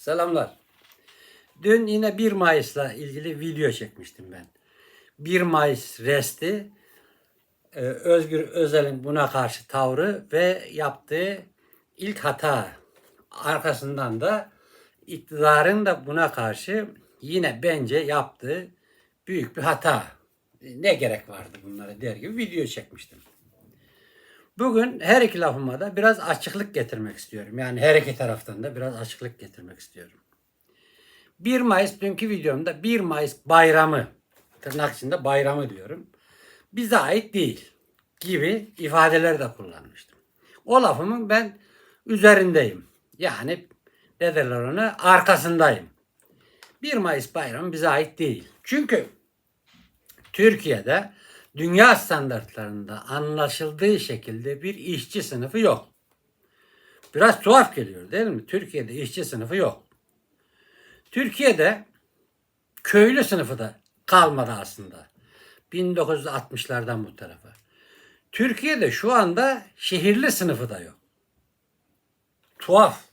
Selamlar. Dün yine 1 Mayıs'la ilgili video çekmiştim ben. 1 Mayıs resti, e, Özgür Özel'in buna karşı tavrı ve yaptığı ilk hata. Arkasından da iktidarın da buna karşı yine bence yaptığı büyük bir hata. Ne gerek vardı bunlara der gibi video çekmiştim. Bugün her iki lafıma da biraz açıklık getirmek istiyorum. Yani her iki taraftan da biraz açıklık getirmek istiyorum. 1 Mayıs dünkü videomda 1 Mayıs bayramı tırnak içinde bayramı diyorum. Bize ait değil gibi ifadeler de kullanmıştım. O lafımın ben üzerindeyim. Yani ne derler ona arkasındayım. 1 Mayıs bayramı bize ait değil. Çünkü Türkiye'de dünya standartlarında anlaşıldığı şekilde bir işçi sınıfı yok. Biraz tuhaf geliyor değil mi? Türkiye'de işçi sınıfı yok. Türkiye'de köylü sınıfı da kalmadı aslında. 1960'lardan bu tarafa. Türkiye'de şu anda şehirli sınıfı da yok. Tuhaf.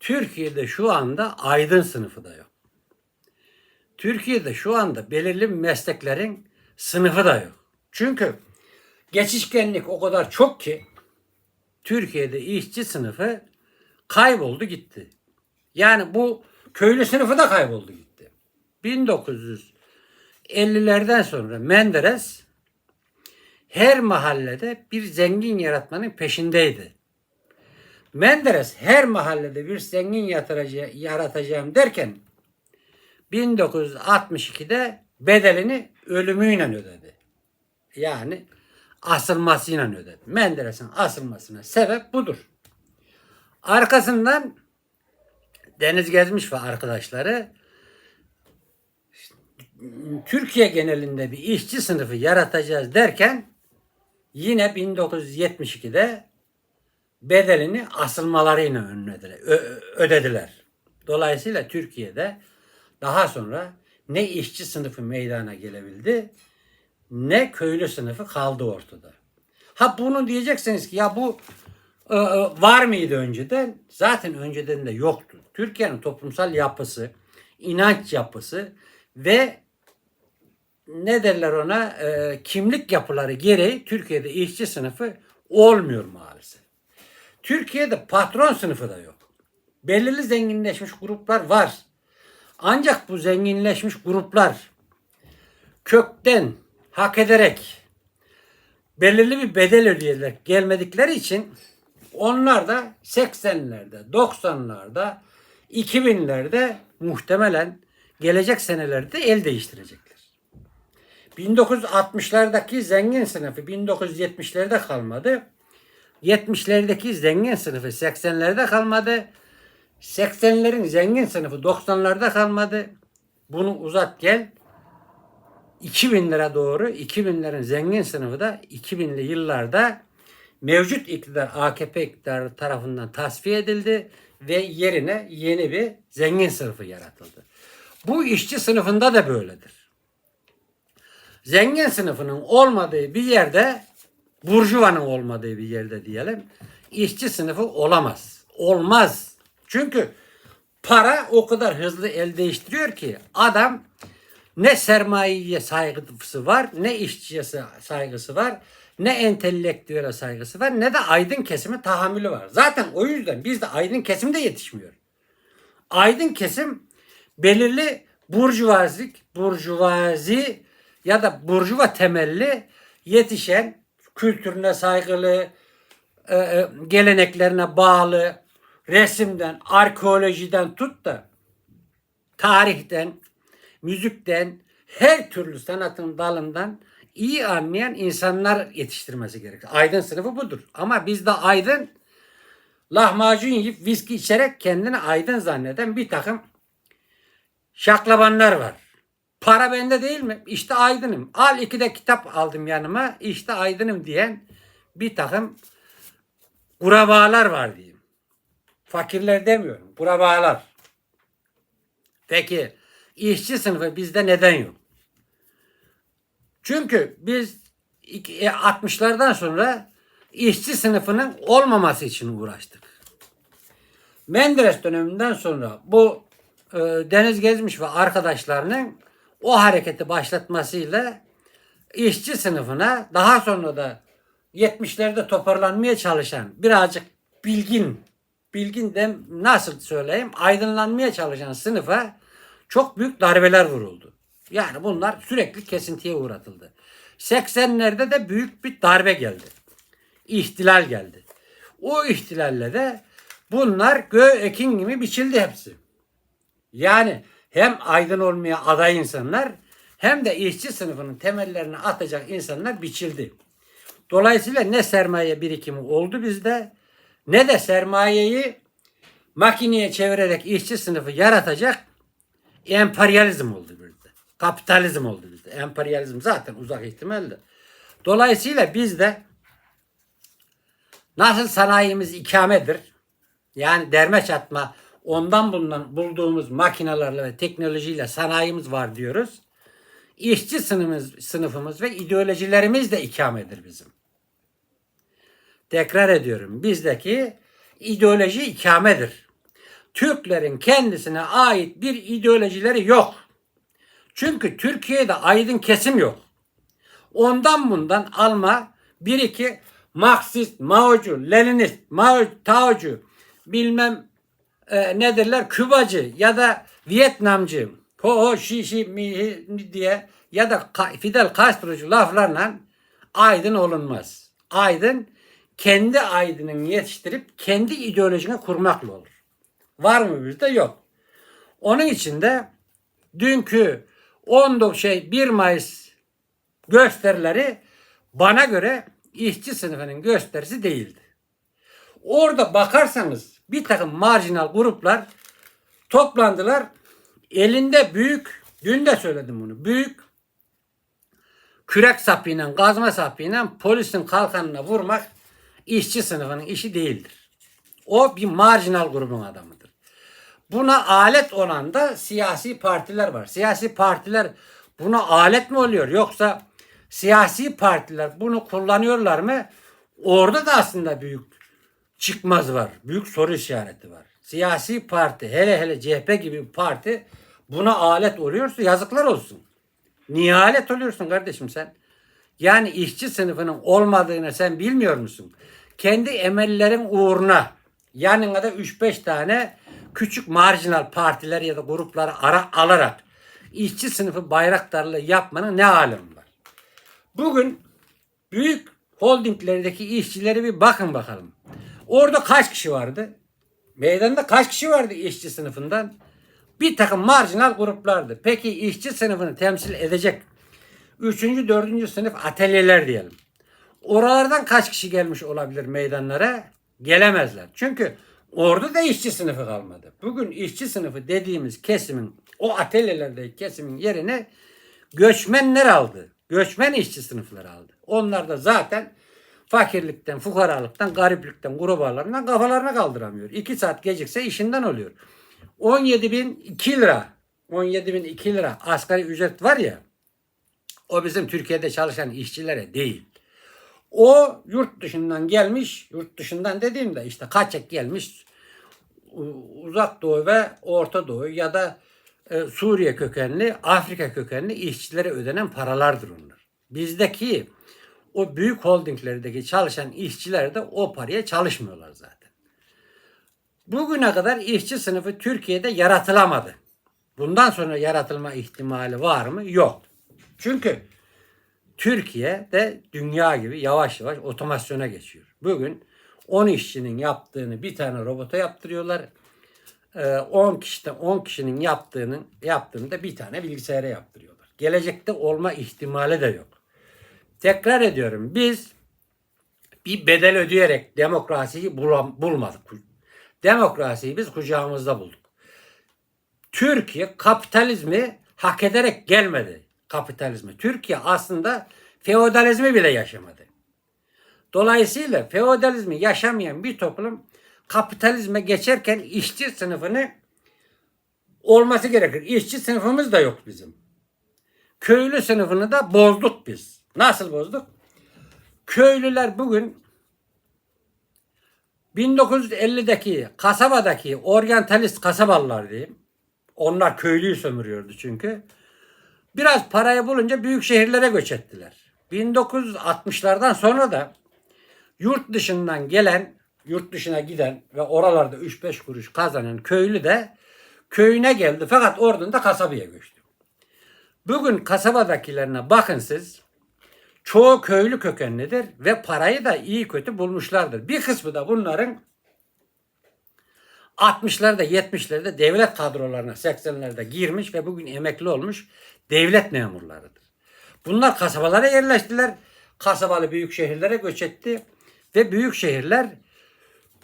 Türkiye'de şu anda aydın sınıfı da yok. Türkiye'de şu anda belirli mesleklerin sınıfı da yok. Çünkü geçişkenlik o kadar çok ki Türkiye'de işçi sınıfı kayboldu gitti. Yani bu köylü sınıfı da kayboldu gitti. 1950'lerden sonra Menderes her mahallede bir zengin yaratmanın peşindeydi. Menderes her mahallede bir zengin yaratacağım, yaratacağım derken 1962'de bedelini ölümüyle ödedi. Yani asılmasıyla ödedi. Menderes'in asılmasına sebep budur. Arkasından Deniz Gezmiş ve arkadaşları Türkiye genelinde bir işçi sınıfı yaratacağız derken yine 1972'de bedelini asılmalarıyla önlediler, ödediler. Dolayısıyla Türkiye'de daha sonra ne işçi sınıfı meydana gelebildi ne köylü sınıfı kaldı ortada. Ha bunu diyeceksiniz ki ya bu e, e, var mıydı önceden? Zaten önceden de yoktu. Türkiye'nin toplumsal yapısı, inanç yapısı ve ne derler ona e, kimlik yapıları gereği Türkiye'de işçi sınıfı olmuyor maalesef. Türkiye'de patron sınıfı da yok. Belirli zenginleşmiş gruplar var. Ancak bu zenginleşmiş gruplar kökten hak ederek belirli bir bedel ödeyerek gelmedikleri için onlar da 80'lerde, 90'larda, 2000'lerde muhtemelen gelecek senelerde el değiştirecekler. 1960'lardaki zengin sınıfı 1970'lerde kalmadı. 70'lerdeki zengin sınıfı 80'lerde kalmadı. 80'lerin zengin sınıfı 90'larda kalmadı. Bunu uzat gel. 2000'lere doğru 2000'lerin zengin sınıfı da 2000'li yıllarda mevcut iktidar AKP iktidarı tarafından tasfiye edildi ve yerine yeni bir zengin sınıfı yaratıldı. Bu işçi sınıfında da böyledir. Zengin sınıfının olmadığı bir yerde burjuvanın olmadığı bir yerde diyelim işçi sınıfı olamaz. Olmaz. Çünkü para o kadar hızlı el değiştiriyor ki adam ne sermayeye saygısı var, ne işçiye saygısı var, ne entelektüele saygısı var, ne de aydın kesime tahammülü var. Zaten o yüzden biz de aydın kesimde yetişmiyor. Aydın kesim belirli burjuvazik, burjuvazi ya da burjuva temelli yetişen kültürüne saygılı, e, e, geleneklerine bağlı, resimden, arkeolojiden tut da tarihten, müzikten, her türlü sanatın dalından iyi anlayan insanlar yetiştirmesi gerekir. Aydın sınıfı budur. Ama bizde aydın lahmacun yiyip viski içerek kendini aydın zanneden bir takım şaklabanlar var. Para bende değil mi? İşte aydınım. Al iki de kitap aldım yanıma. İşte aydınım diyen bir takım kurabalar var diyeyim. Fakirler demiyorum. Kurabalar. Peki işçi sınıfı bizde neden yok? Çünkü biz 60'lardan sonra işçi sınıfının olmaması için uğraştık. Menderes döneminden sonra bu e, Deniz Gezmiş ve arkadaşlarının o hareketi başlatmasıyla işçi sınıfına daha sonra da 70'lerde toparlanmaya çalışan birazcık bilgin bilgin de nasıl söyleyeyim aydınlanmaya çalışan sınıfa çok büyük darbeler vuruldu. Yani bunlar sürekli kesintiye uğratıldı. 80'lerde de büyük bir darbe geldi. İhtilal geldi. O ihtilalle de bunlar gö ekin gibi biçildi hepsi. Yani hem aydın olmaya aday insanlar hem de işçi sınıfının temellerini atacak insanlar biçildi. Dolayısıyla ne sermaye birikimi oldu bizde ne de sermayeyi makineye çevirerek işçi sınıfı yaratacak emperyalizm oldu bizde. Kapitalizm oldu bizde. Emperyalizm zaten uzak ihtimalde. Dolayısıyla bizde nasıl sanayimiz ikamedir, yani derme çatma ondan bulunan bulduğumuz makinelerle ve teknolojiyle sanayimiz var diyoruz. İşçi sınıfımız, sınıfımız ve ideolojilerimiz de ikamedir bizim. Tekrar ediyorum. Bizdeki ideoloji ikamedir. Türklerin kendisine ait bir ideolojileri yok. Çünkü Türkiye'de aydın kesim yok. Ondan bundan alma bir iki Marksist, Maocu, Leninist, Mao, Taocu, bilmem e, nedirler Kübacı ya da Vietnamcı, ho ho şi şi mi diye ya da Fidel Castro'cu laflarla aydın olunmaz. Aydın kendi aydınını yetiştirip kendi ideolojini kurmakla olur. Var mı bizde? Yok. Onun için de dünkü 19 şey 1 Mayıs gösterileri bana göre işçi sınıfının gösterisi değildi. Orada bakarsanız bir takım marjinal gruplar toplandılar. Elinde büyük, dün de söyledim bunu, büyük kürek sapıyla, kazma sapıyla polisin kalkanına vurmak işçi sınıfının işi değildir. O bir marjinal grubun adamıdır. Buna alet olan da siyasi partiler var. Siyasi partiler buna alet mi oluyor yoksa siyasi partiler bunu kullanıyorlar mı? Orada da aslında büyük çıkmaz var. Büyük soru işareti var. Siyasi parti hele hele CHP gibi bir parti buna alet oluyorsa yazıklar olsun. Niye alet oluyorsun kardeşim sen? Yani işçi sınıfının olmadığını sen bilmiyor musun? Kendi emellerin uğruna yanına da 3-5 tane küçük marjinal partiler ya da grupları ara, alarak işçi sınıfı bayraktarlığı yapmanın ne alemi var? Bugün büyük holdinglerdeki işçileri bir bakın bakalım. Orada kaç kişi vardı? Meydanda kaç kişi vardı işçi sınıfından? Bir takım marjinal gruplardı. Peki işçi sınıfını temsil edecek 3. 4. sınıf atölyeler diyelim. Oralardan kaç kişi gelmiş olabilir meydanlara? Gelemezler. Çünkü orada da işçi sınıfı kalmadı. Bugün işçi sınıfı dediğimiz kesimin o atölyelerdeki kesimin yerine göçmenler aldı. Göçmen işçi sınıfları aldı. Onlar da zaten fakirlikten, fukaralıktan, gariplikten, grubalarından kafalarını kaldıramıyor. 2 saat gecikse işinden oluyor. 17.002 lira 17.002 lira asgari ücret var ya o bizim Türkiye'de çalışan işçilere değil. O yurt dışından gelmiş, yurt dışından dediğimde işte kaçak gelmiş uzak doğu ve orta doğu ya da e, Suriye kökenli, Afrika kökenli işçilere ödenen paralardır onlar. Bizdeki o büyük holdinglerdeki çalışan işçiler de o paraya çalışmıyorlar zaten. Bugüne kadar işçi sınıfı Türkiye'de yaratılamadı. Bundan sonra yaratılma ihtimali var mı? Yok. Çünkü Türkiye de dünya gibi yavaş yavaş otomasyona geçiyor. Bugün 10 işçinin yaptığını bir tane robota yaptırıyorlar. Ee, 10 kişiden 10 kişinin yaptığının yaptığını da bir tane bilgisayara yaptırıyorlar. Gelecekte olma ihtimali de yok. Tekrar ediyorum biz bir bedel ödeyerek demokrasiyi bulam- bulmadık. Demokrasiyi biz kucağımızda bulduk. Türkiye kapitalizmi hak ederek gelmedi kapitalizme. Türkiye aslında feodalizmi bile yaşamadı. Dolayısıyla feodalizmi yaşamayan bir toplum kapitalizme geçerken işçi sınıfını olması gerekir. İşçi sınıfımız da yok bizim. Köylü sınıfını da bozduk biz. Nasıl bozduk? Köylüler bugün 1950'deki kasabadaki oryantalist kasabalılar diyeyim. Onlar köylüyü sömürüyordu çünkü. Biraz parayı bulunca büyük şehirlere göç ettiler. 1960'lardan sonra da yurt dışından gelen, yurt dışına giden ve oralarda 3-5 kuruş kazanan köylü de köyüne geldi. Fakat oradan da kasabaya göçtü. Bugün kasabadakilerine bakın siz. Çoğu köylü kökenlidir ve parayı da iyi kötü bulmuşlardır. Bir kısmı da bunların 60'larda 70'lerde devlet kadrolarına 80'lerde girmiş ve bugün emekli olmuş devlet memurlarıdır. Bunlar kasabalara yerleştiler. Kasabalı büyük şehirlere göç etti ve büyük şehirler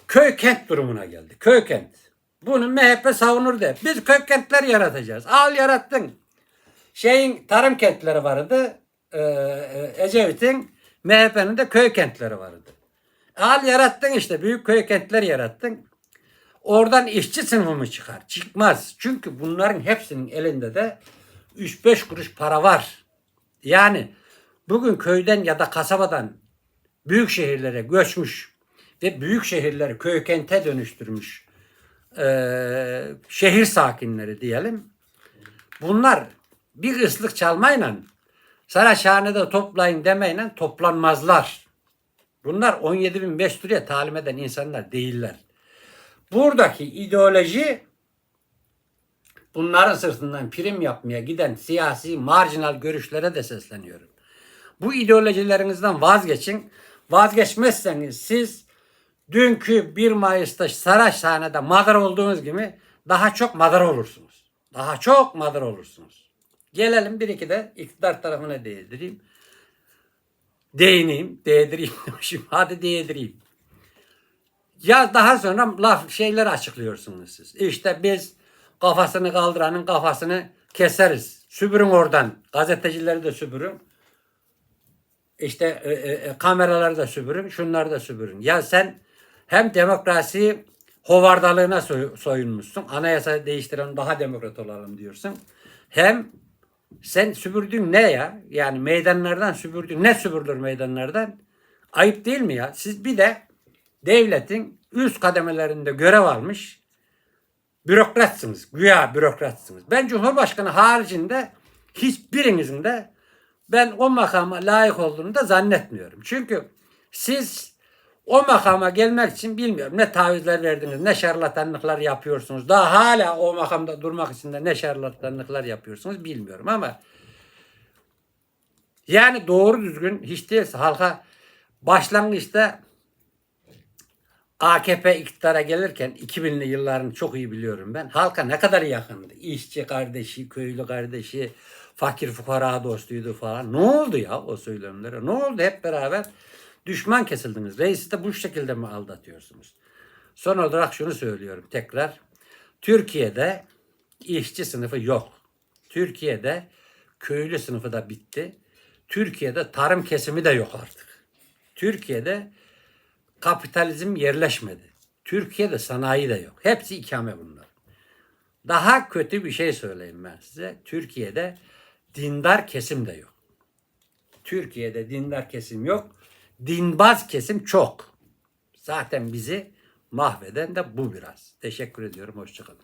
köy kent durumuna geldi. Köy kent. Bunu MHP savunur der. Biz köy kentler yaratacağız. Al yarattın. Şeyin tarım kentleri vardı. Ee, e, Ecevit'in MHP'nin de köy kentleri vardı. Al yarattın işte. Büyük köy kentler yarattın. Oradan işçi sınıfı mı çıkar? Çıkmaz. Çünkü bunların hepsinin elinde de 3-5 kuruş para var. Yani bugün köyden ya da kasabadan büyük şehirlere göçmüş ve büyük şehirleri köy kente dönüştürmüş eee, şehir sakinleri diyelim. Bunlar bir ıslık çalmayla Saraçhane'de toplayın demeyle toplanmazlar. Bunlar 17.500 liraya talim eden insanlar değiller. Buradaki ideoloji bunların sırtından prim yapmaya giden siyasi marjinal görüşlere de sesleniyorum. Bu ideolojilerinizden vazgeçin. Vazgeçmezseniz siz dünkü 1 Mayıs'ta Saraçhane'de madar olduğunuz gibi daha çok madar olursunuz. Daha çok madar olursunuz. Gelelim bir iki de iktidar tarafına değdireyim. Değineyim, değdireyim demişim. Hadi değdireyim. Ya daha sonra laf şeyler açıklıyorsunuz siz. İşte biz kafasını kaldıranın kafasını keseriz. Süpürün oradan. Gazetecileri de süpürün. İşte e, e, e, kameraları da süpürün. Şunları da süpürün. Ya sen hem demokrasi hovardalığına soy- soyunmuşsun. Anayasa değiştiren daha demokrat olalım diyorsun. Hem sen süpürdün ne ya? Yani meydanlardan süpürdün. Ne süpürülür meydanlardan? Ayıp değil mi ya? Siz bir de devletin üst kademelerinde görev almış bürokratsınız. Güya bürokratsınız. Ben Cumhurbaşkanı haricinde hiçbirinizin de ben o makama layık olduğunu da zannetmiyorum. Çünkü siz o makama gelmek için bilmiyorum ne tavizler verdiniz, ne şarlatanlıklar yapıyorsunuz. Daha hala o makamda durmak için de ne şarlatanlıklar yapıyorsunuz bilmiyorum ama yani doğru düzgün hiç değilse halka başlangıçta AKP iktidara gelirken 2000'li yılların çok iyi biliyorum ben. Halka ne kadar yakındı. İşçi kardeşi, köylü kardeşi, fakir fukara dostuydu falan. Ne oldu ya o söylemlere? Ne oldu hep beraber? Düşman kesildiniz. Reisi de bu şekilde mi aldatıyorsunuz? Son olarak şunu söylüyorum tekrar. Türkiye'de işçi sınıfı yok. Türkiye'de köylü sınıfı da bitti. Türkiye'de tarım kesimi de yok artık. Türkiye'de kapitalizm yerleşmedi. Türkiye'de sanayi de yok. Hepsi ikame bunlar. Daha kötü bir şey söyleyeyim ben size. Türkiye'de dindar kesim de yok. Türkiye'de dindar kesim yok. Dinbaz kesim çok. Zaten bizi mahveden de bu biraz. Teşekkür ediyorum. Hoşçakalın.